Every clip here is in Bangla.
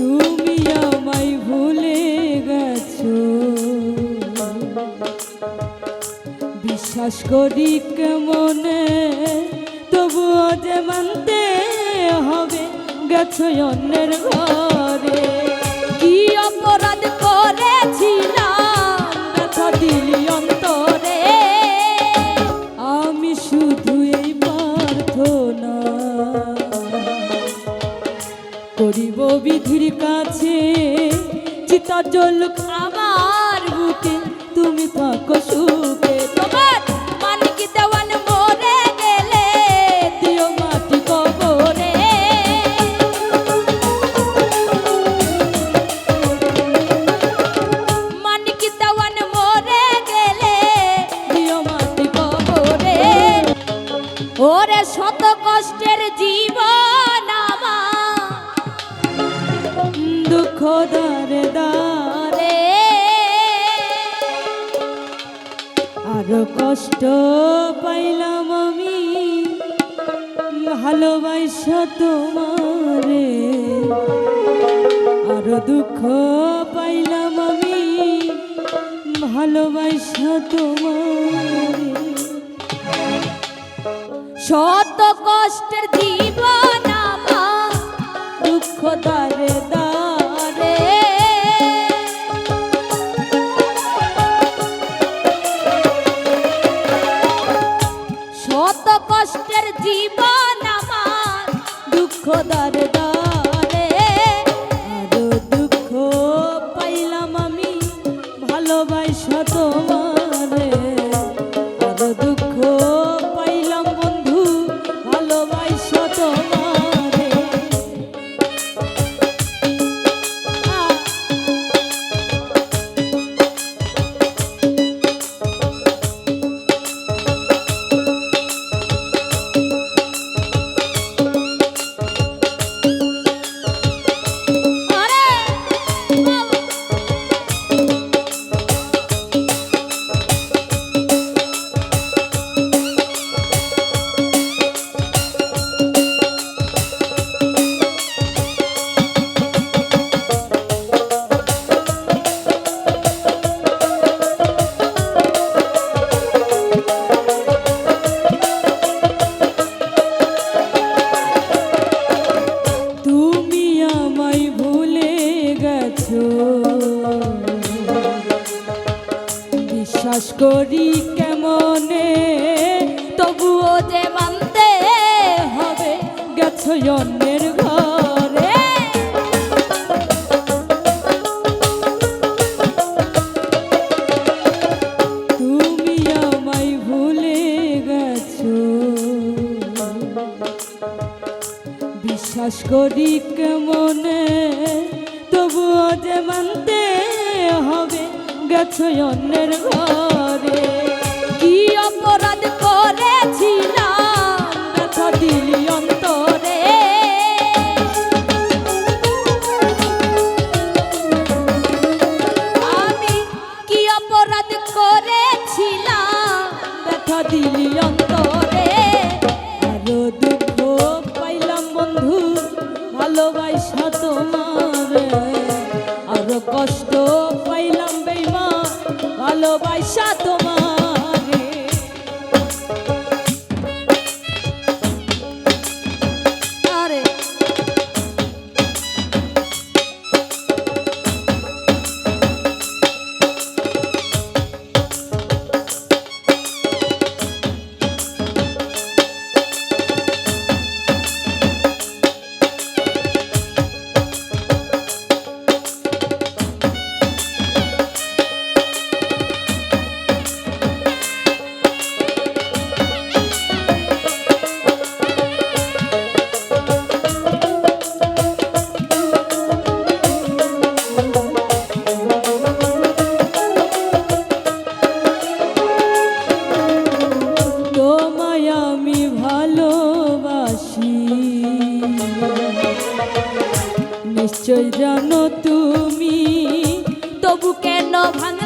তুমি আমায় ভুলে গেছো। বিশ্বাস করি কেমনে তবুও যে মানতে হবে গেছো অন্যের ঘরে। চিতা জল আমার বুকে তুমি থাকো সুখে। তোমার আরও কষ্ট পাইলাম আমি। ভালোবাসা তোমারে। আরও দুঃখ পাইলাম আমি। ভালোবাসা তোমারে। শত কষ্টের জীবন আমার দুঃখ দারে দুঃখ দারে অন্যের ঘরে। তুমি আমায় ভুলে গেছো। বিশ্বাস করি কেমনে তবুও যে মানতে হবে গেছো অন্যের ঘরে। কি ভালোবাসা তোমার। আরও কষ্ট পাইলাম বেমা ভালোবাসা তোমার ভাঙা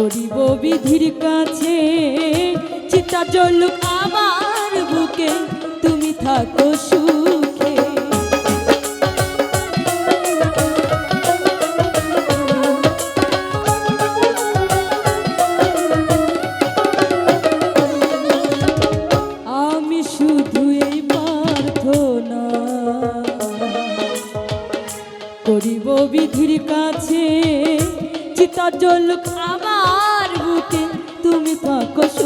করিব বিধির কাছে। চিতা জলুক আমার বুকে, তুমি থাকো সুখে। আমি শুধু এই প্রার্থনা করিব বিধির কাছে। চিতা জলুক পাকস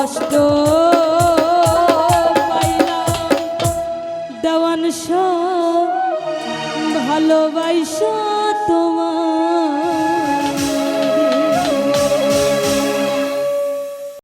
কষ্ট পাইলাম। দেওয়ান ভালোবাসা।